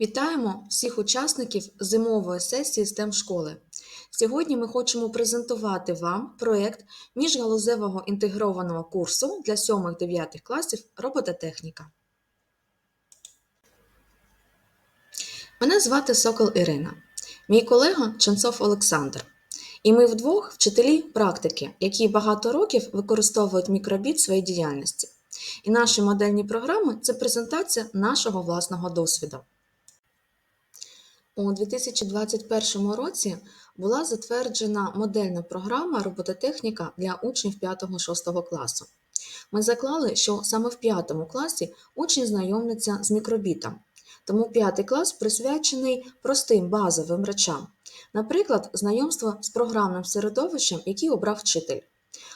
Вітаємо всіх учасників зимової сесії STEM школи. Сьогодні ми хочемо презентувати вам проєкт міжгалузевого інтегрованого курсу для 7-9 класів робототехніка. Мене звати Сокол Ірина, мій колега Ченцов Олександр. І ми вдвох вчителі практики, які багато років використовують мікробіт в своїй діяльності. І наші модельні програми це презентація нашого власного досвіду. У 2021 році була затверджена модельна програма робототехніка для учнів 5-6 класу. Ми заклали, що саме в 5 класі учні знайомляться з мікробітом, тому 5 клас присвячений простим базовим речам, наприклад, знайомство з програмним середовищем, який обрав вчитель.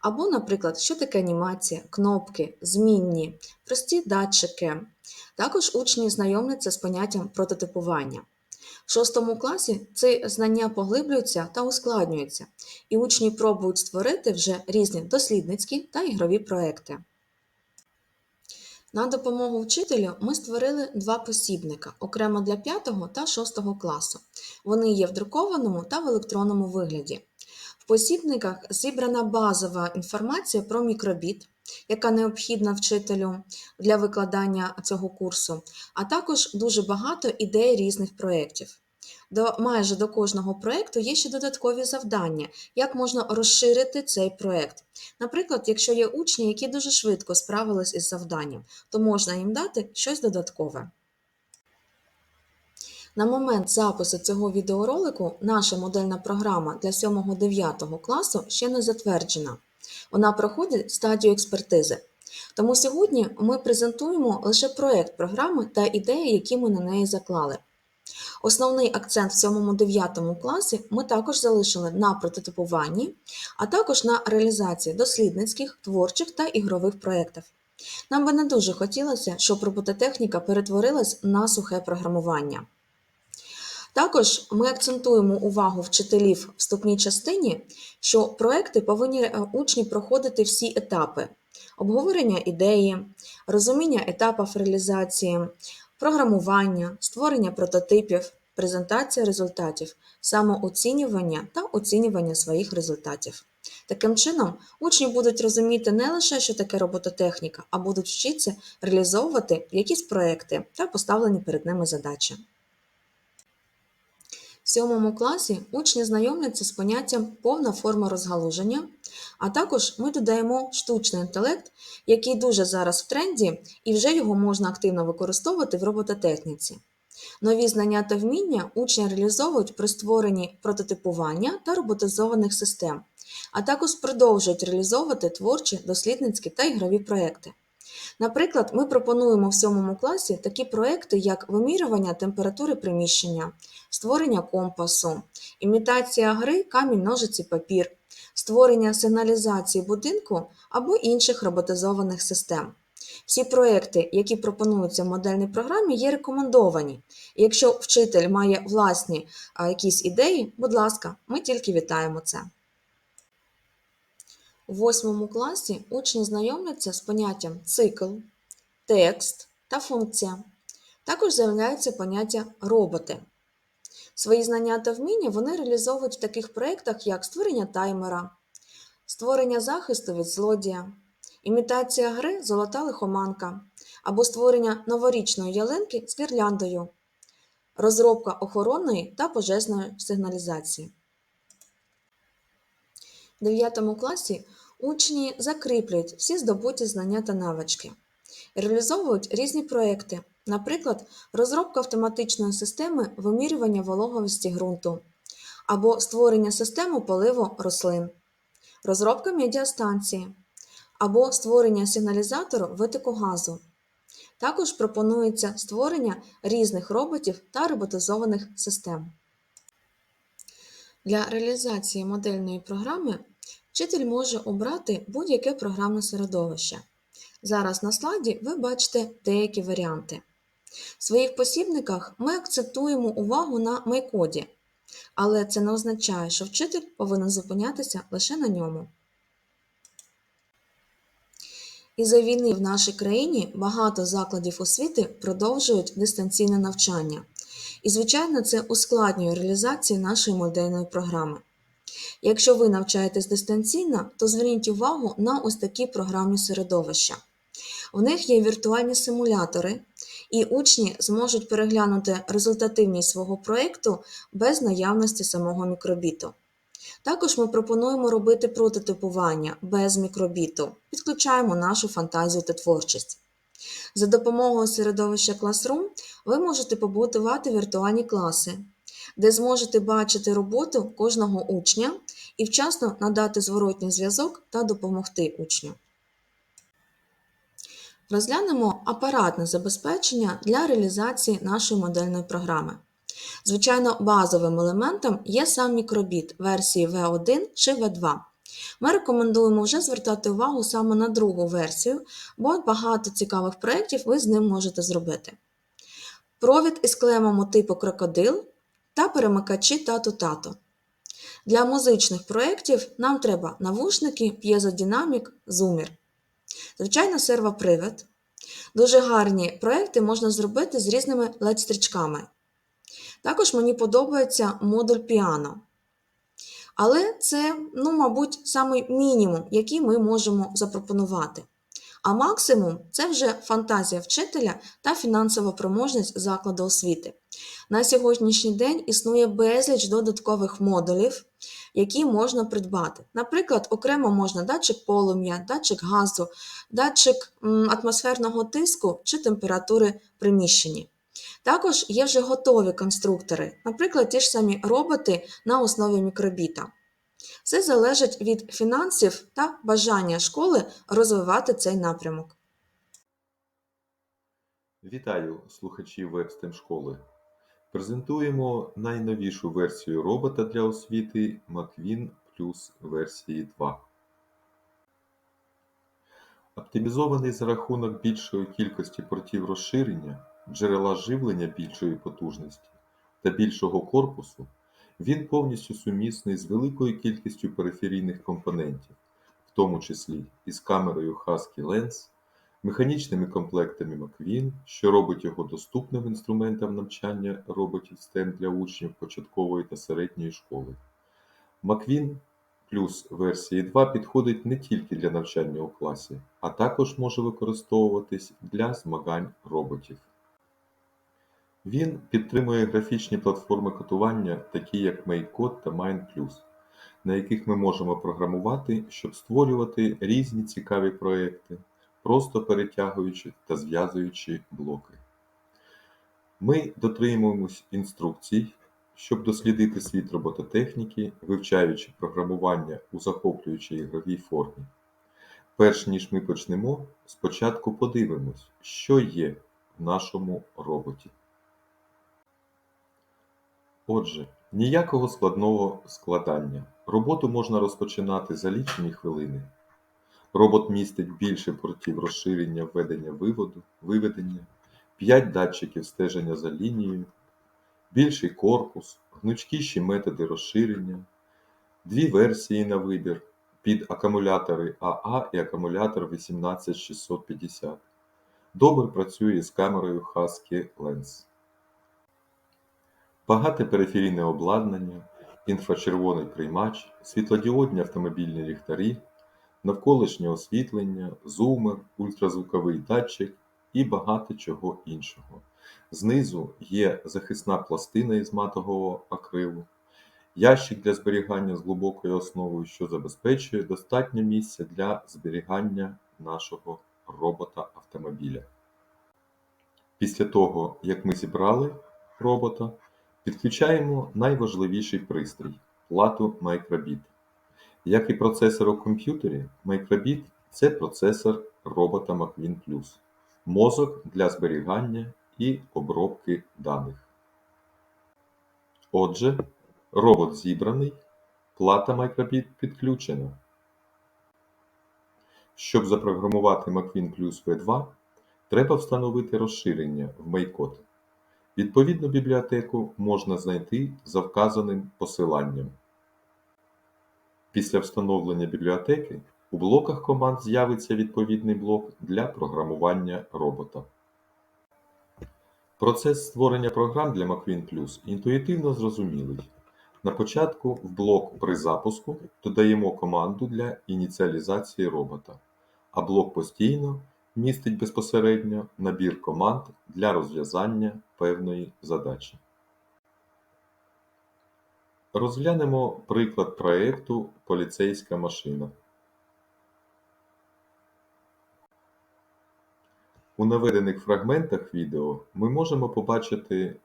Або, наприклад, що таке анімація, кнопки, змінні, прості датчики. Також учні знайомляться з поняттям прототипування. В шостому класі ці знання поглиблюються та ускладнюються, і учні пробують створити вже різні дослідницькі та ігрові проекти. На допомогу вчителю ми створили два посібника окремо для 5 та 6 класу. Вони є в друкованому та в електронному вигляді. В посібниках зібрана базова інформація про мікробіт, яка необхідна вчителю для викладання цього курсу, а також дуже багато ідей різних проєктів. До майже до кожного проєкту є ще додаткові завдання, як можна розширити цей проєкт. Наприклад, якщо є учні, які дуже швидко справились із завданням, то можна їм дати щось додаткове. На момент запису цього відеоролику наша модельна програма для 7-9 класу ще не затверджена. Вона проходить стадію експертизи. Тому сьогодні ми презентуємо лише проєкт програми та ідеї, які ми на неї заклали. Основний акцент в 7-9 класі ми також залишили на прототипуванні, а також на реалізації дослідницьких, творчих та ігрових проєктів. Нам би не дуже хотілося, щоб робототехніка перетворилась на сухе програмування. Також ми акцентуємо увагу вчителів в вступній частині, що проекти повинні е, учні проходити всі етапи: обговорення ідеї, розуміння етапів реалізації, програмування, створення прототипів, презентація результатів, самооцінювання та оцінювання своїх результатів. Таким чином, учні будуть розуміти не лише, що таке робототехніка, а будуть вчитися реалізовувати якісь проекти та поставлені перед ними задачі. Сьомому класі учні знайомляться з поняттям повна форма розгалуження, а також ми додаємо штучний інтелект, який дуже зараз в тренді, і вже його можна активно використовувати в робототехніці. Нові знання та вміння учні реалізовують при створенні прототипування та роботизованих систем, а також продовжують реалізовувати творчі, дослідницькі та ігрові проекти. Наприклад, ми пропонуємо в сьомому класі такі проекти, як вимірювання температури приміщення, створення компасу, імітація гри камінь, ножиці, папір, створення сигналізації будинку або інших роботизованих систем. Всі проекти, які пропонуються в модельній програмі, є рекомендовані. І якщо вчитель має власні якісь ідеї, будь ласка, ми тільки вітаємо це. У восьмому класі учні знайомляться з поняттям цикл, текст та функція. Також з'являється поняття роботи. Свої знання та вміння вони реалізовують в таких проєктах, як створення таймера, створення захисту від злодія, імітація гри Золота лихоманка або створення новорічної ялинки з гірляндою, розробка охоронної та пожежної сигналізації. В 9 класі учні закріплюють всі здобуті знання та навички, реалізовують різні проекти, наприклад, розробка автоматичної системи вимірювання вологовості ґрунту або створення системи поливу рослин, розробка медіастанції або створення сигналізатору витоку газу. Також пропонується створення різних роботів та роботизованих систем. Для реалізації модельної програми вчитель може обрати будь-яке програмне середовище. Зараз на слайді ви бачите деякі варіанти. В своїх посібниках ми акцентуємо увагу на майкоді, але це не означає, що вчитель повинен зупинятися лише на ньому. Із-за війни в нашій країні багато закладів освіти продовжують дистанційне навчання, І, звичайно, це ускладнює реалізацію нашої модельної програми. Якщо ви навчаєтесь дистанційно, то зверніть увагу на ось такі програмні середовища. В них є віртуальні симулятори, і учні зможуть переглянути результативність свого проєкту без наявності самого мікробіту. Також ми пропонуємо робити прототипування без мікробіту, підключаємо нашу фантазію та творчість. За допомогою середовища Classroom ви можете побудувати віртуальні класи, де зможете бачити роботу кожного учня і вчасно надати зворотній зв'язок та допомогти учню. Розглянемо апаратне забезпечення для реалізації нашої модельної програми. Звичайно, базовим елементом є сам мікробіт версії V1 чи V2. Ми рекомендуємо вже звертати увагу саме на другу версію, бо багато цікавих проєктів ви з ним можете зробити. Провід із клемами типу крокодил та перемикачі тату-тато. Для музичних проєктів нам треба навушники, п'єзодинамік, зумір. Звичайно, сервопривід. Дуже гарні проєкти можна зробити з різними LED-стрічками. Також мені подобається модуль піано. Але це, ну, мабуть, самий мінімум, який ми можемо запропонувати. А максимум це вже фантазія вчителя та фінансова проможність закладу освіти. На сьогоднішній день існує безліч додаткових модулів, які можна придбати. Наприклад, окремо можна датчик полум'я, датчик газу, датчик атмосферного тиску чи температури приміщення. Також є вже готові конструктори, наприклад, ті ж самі роботи на основі мікробіта. Все залежить від фінансів та бажання школи розвивати цей напрямок. Вітаю слухачів вебстем школи. Презентуємо найновішу версію робота для освіти McQueen Plus версії 2. Оптимізований за рахунок більшої кількості портів розширення, джерела живлення більшої потужності та більшого корпусу, він повністю сумісний з великою кількістю периферійних компонентів, в тому числі із камерою Husky Lens, механічними комплектами McQueen, що робить його доступним інструментам навчання роботів STEM для учнів початкової та середньої школи. McQueen плюс версії 2 підходить не тільки для навчання у класі, а також може використовуватись для змагань роботів. Він підтримує графічні платформи кодування, такі як MakeCode та MindPlus, на яких ми можемо програмувати, щоб створювати різні цікаві проекти, просто перетягуючи та зв'язуючи блоки. Ми дотримуємось інструкцій, щоб дослідити світ робототехніки, вивчаючи програмування у захоплюючій ігровій формі. Перш ніж ми почнемо, спочатку подивимось, що є в нашому роботі. Отже, ніякого складного складання. Роботу можна розпочинати за лічені хвилини. Робот містить більше портів розширення введення виводу, виведення, 5 датчиків стеження за лінією, більший корпус, гнучкіші методи розширення, дві версії на вибір під акумулятори АА і акумулятор 18650. Добре працює з камерою Husky Lens. Багате периферійне обладнання, інфрачервоний приймач, світлодіодні автомобільні ліхтарі, навколишнє освітлення, зумер, ультразвуковий датчик і багато чого іншого. Знизу є захисна пластина із матового акрилу, ящик для зберігання з глибокою основою, що забезпечує достатньо місця для зберігання нашого робота-автомобіля. Після того, як ми зібрали робота, підключаємо найважливіший пристрій плату Microbit. Як і процесор у комп'ютері, Microbit – це процесор робота McQueen Plus, мозок для зберігання і обробки даних. Отже, робот зібраний, плата Microbit підключена. Щоб запрограмувати McQueen Plus V2, треба встановити розширення в MakeCode. Відповідну бібліотеку можна знайти за вказаним посиланням. Після встановлення бібліотеки у блоках команд з'явиться відповідний блок для програмування робота. Процес створення програм для Macqueen Plus інтуїтивно зрозумілий. На початку в блок при запуску додаємо команду для ініціалізації робота, а блок постійно містить безпосередньо набір команд для розв'язання певної задачі. Розглянемо приклад проєкту Поліцейська машина. У наведених фрагментах відео ми можемо побачити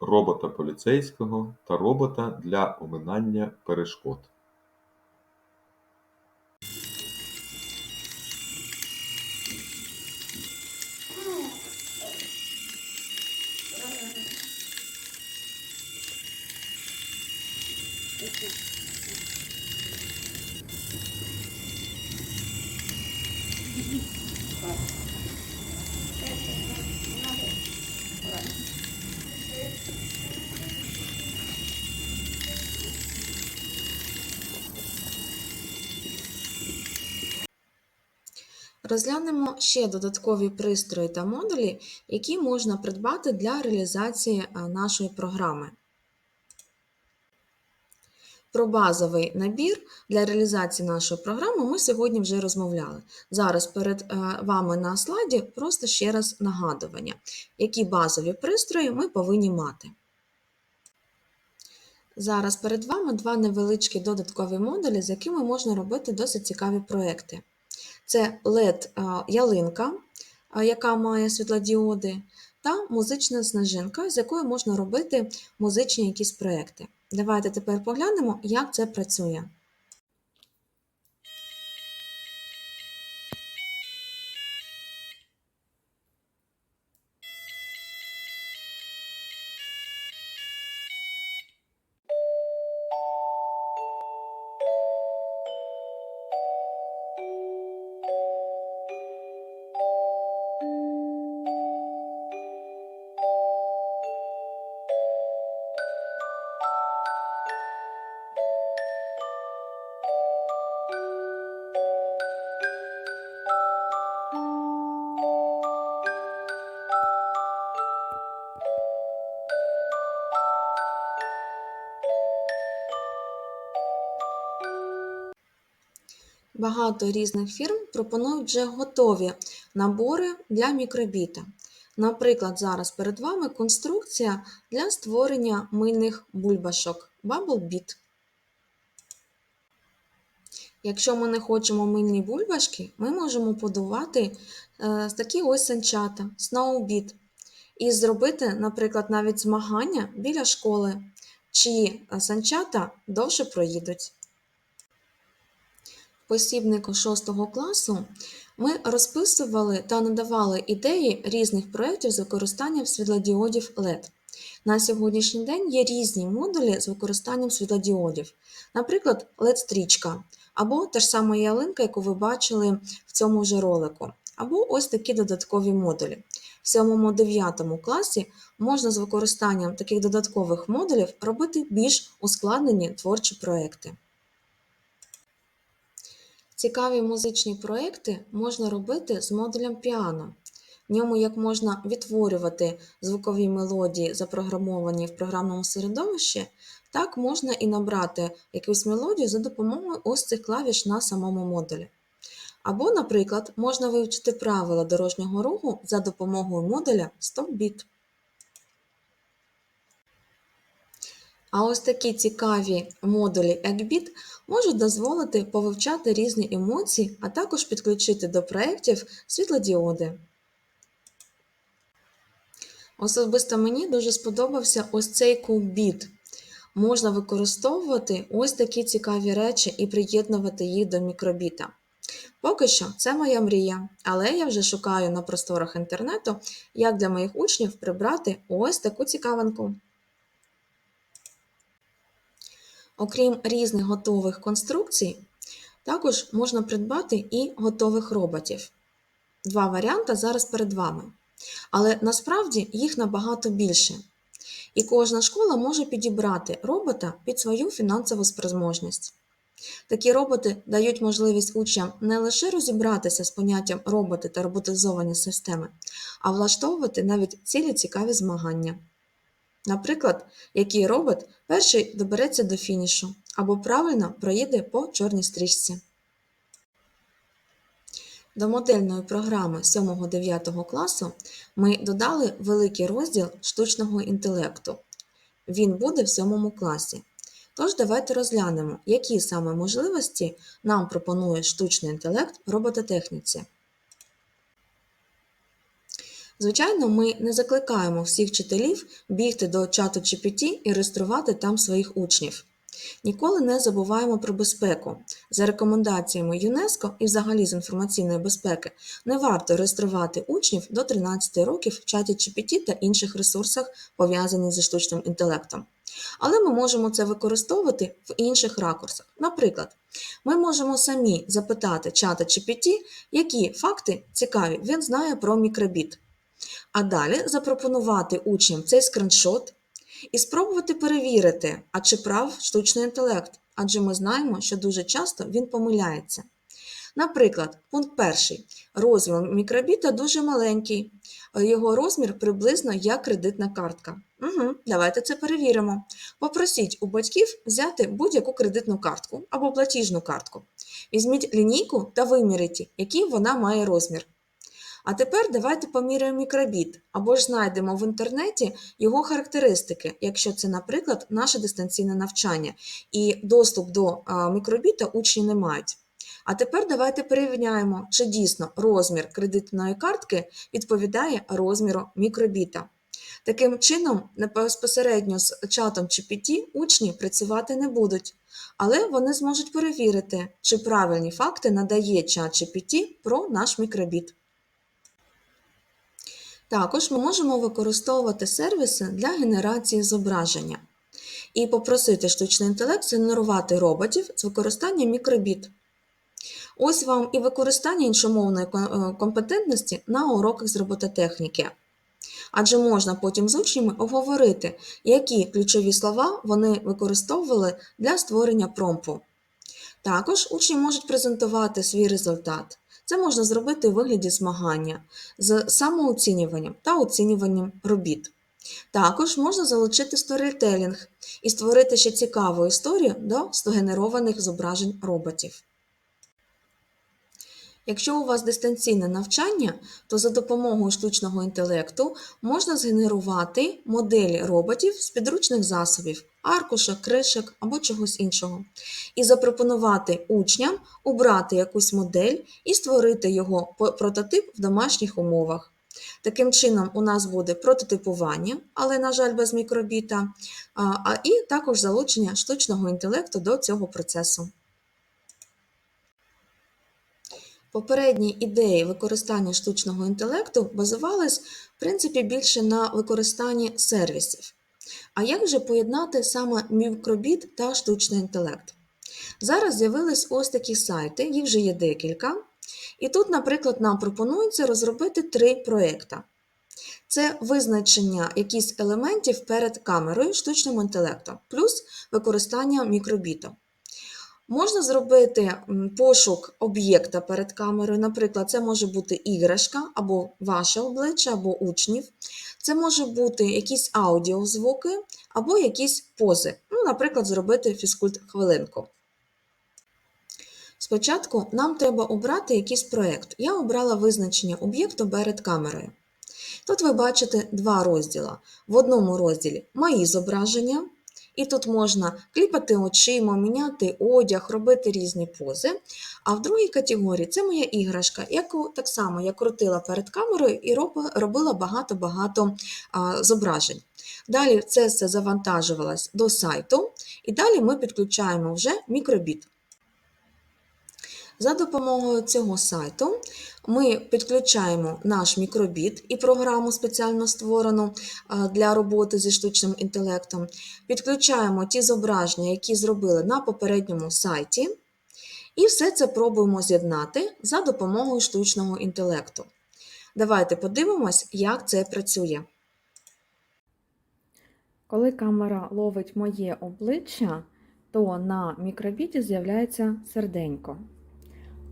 робота поліцейського та робота для оминання перешкод. Розглянемо ще додаткові пристрої та модулі, які можна придбати для реалізації нашої програми. Про базовий набір для реалізації нашої програми ми сьогодні вже розмовляли. Зараз перед е, вами на слайді просто ще раз нагадування, які базові пристрої ми повинні мати. Зараз перед вами два невеличкі додаткові модулі, з якими можна робити досить цікаві проекти. Це LED-ялинка, яка має світлодіоди, та музична сніжинка, з якою можна робити музичні якісь проекти. Давайте тепер поглянемо, як це працює. Багато різних фірм пропонують вже готові набори для мікробіта. Наприклад, зараз перед вами конструкція для створення мильних бульбашок Bubble Beat. Якщо ми не хочемо мильні бульбашки, ми можемо подувати е, такі ось санчата Snowbeat і зробити, наприклад, навіть змагання біля школи, чиї е, санчата довше проїдуть. Посібнику 6 класу ми розписували та надавали ідеї різних проєктів з використанням світлодіодів LED. На сьогоднішній день є різні модулі з використанням світлодіодів, наприклад, LED-стрічка, або та ж сама ялинка, яку ви бачили в цьому ж ролику, або ось такі додаткові модулі. В 7-9 класі можна з використанням таких додаткових модулів робити більш ускладнені творчі проекти. Цікаві музичні проекти можна робити з модулем піано. В ньому як можна відтворювати звукові мелодії, запрограмовані в програмному середовищі, так можна і набрати якусь мелодію за допомогою ось цих клавіш на самому модулі. Або, наприклад, можна вивчити правила дорожнього руху за допомогою модуля StopBeat. А ось такі цікаві модулі EggBeat можуть дозволити повивчати різні емоції, а також підключити до проєктів світлодіоди. Особисто мені дуже сподобався ось цей кубіт. Можна використовувати ось такі цікаві речі і приєднувати їх до мікробіта. Поки що це моя мрія, але я вже шукаю на просторах інтернету, як для моїх учнів прибрати ось таку цікавинку. Окрім різних готових конструкцій, також можна придбати і готових роботів. Два варіанти зараз перед вами. Але насправді їх набагато більше. І кожна школа може підібрати робота під свою фінансову спроможність. Такі роботи дають можливість учням не лише розібратися з поняттям роботи та роботизовані системи, а влаштовувати навіть цілі цікаві змагання. Наприклад, який робот перший добереться до фінішу або правильно проїде по чорній стрічці. До модельної програми 7-9 класу ми додали великий розділ штучного інтелекту. Він буде в 7 класі. Тож давайте розглянемо, які саме можливості нам пропонує штучний інтелект в робототехніці. Звичайно, ми не закликаємо всіх вчителів бігти до чату GPT і реєструвати там своїх учнів. Ніколи не забуваємо про безпеку. За рекомендаціями ЮНЕСКО і взагалі з інформаційної безпеки не варто реєструвати учнів до 13 років в чаті GPT та інших ресурсах, пов'язаних зі штучним інтелектом. Але ми можемо це використовувати в інших ракурсах. Наприклад, ми можемо самі запитати чата GPT, які факти цікаві він знає про мікробіт. А далі запропонувати учням цей скріншот і спробувати перевірити, а чи прав штучний інтелект, адже ми знаємо, що дуже часто він помиляється. Наприклад, пункт перший. Розмір мікробіта дуже маленький. Його розмір приблизно як кредитна картка. Угу, давайте це перевіримо. Попросіть у батьків взяти будь-яку кредитну картку або платіжну картку. Візьміть лінійку та виміріть, який вона має розмір. А тепер давайте поміряємо мікробіт або ж знайдемо в інтернеті його характеристики, якщо це, наприклад, наше дистанційне навчання, і доступ до мікробіта учні не мають. А тепер давайте порівняємо, чи дійсно розмір кредитної картки відповідає розміру мікробіта. Таким чином, безпосередньо з чатом GPT учні працювати не будуть, але вони зможуть перевірити, чи правильні факти надає чат GPT про наш мікробіт. Також ми можемо використовувати сервіси для генерації зображення і попросити штучний інтелект згенерувати роботів з використанням мікробіт. Ось вам і використання іншомовної компетентності на уроках з робототехніки. Адже можна потім з учнями обговорити, які ключові слова вони використовували для створення промпу. Також учні можуть презентувати свій результат. Це можна зробити у вигляді змагання з самооцінюванням та оцінюванням робіт. Також можна залучити сторітелінг і створити ще цікаву історію до стогенерованих зображень роботів. Якщо у вас дистанційне навчання, то за допомогою штучного інтелекту можна згенерувати моделі роботів з підручних засобів, аркушок, кришок або чогось іншого, і запропонувати учням обрати якусь модель і створити його прототип в домашніх умовах. Таким чином, у нас буде прототипування, але, на жаль, без мікробіта, а і також залучення штучного інтелекту до цього процесу. Попередні ідеї використання штучного інтелекту базувались, в принципі, більше на використанні сервісів. А як же поєднати саме мікробіт та штучний інтелект? Зараз з'явились ось такі сайти, їх вже є декілька. І тут, наприклад, нам пропонується розробити три проекти. Це визначення якихось елементів перед камерою штучним інтелектом, плюс використання мікробіту. Можна зробити пошук об'єкта перед камерою. Наприклад, це може бути іграшка або ваше обличчя, або учнів. Це може бути якісь аудіозвуки або якісь пози. Ну, наприклад, зробити фізкульт хвилинку. Спочатку нам треба обрати якийсь проєкт. Я обрала визначення об'єкту перед камерою. Тут ви бачите два розділи. В одному розділі мої зображення, і тут можна кліпати очима, міняти одяг, робити різні пози. А в другій категорії це моя іграшка, яку так само я крутила перед камерою і робила багато-багато зображень. Далі це все завантажувалось до сайту, і далі ми підключаємо вже мікробіт. За допомогою цього сайту ми підключаємо наш мікробіт і програму спеціально створену для роботи зі штучним інтелектом, підключаємо ті зображення, які зробили на попередньому сайті, і все це пробуємо з'єднати за допомогою штучного інтелекту. Давайте подивимось, як це працює. Коли камера ловить моє обличчя, то на мікробіті з'являється серденько.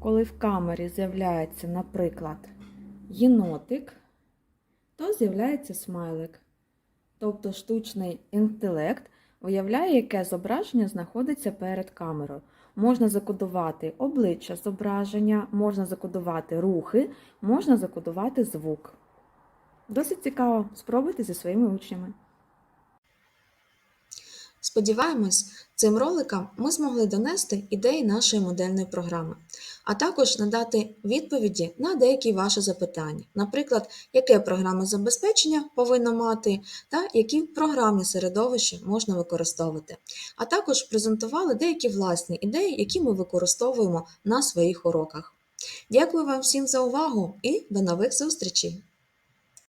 Коли в камері з'являється, наприклад, єнотик, то з'являється смайлик. Тобто штучний інтелект виявляє, яке зображення знаходиться перед камерою. Можна закодувати обличчя зображення, можна закодувати рухи, можна закодувати звук. Досить цікаво, спробуйте зі своїми учнями. Сподіваємось, цим роликом ми змогли донести ідеї нашої модельної програми, а також надати відповіді на деякі ваші запитання, наприклад, яке програмне забезпечення повинно мати та які програмні середовища можна використовувати, а також презентували деякі власні ідеї, які ми використовуємо на своїх уроках. Дякую вам всім за увагу і до нових зустрічей!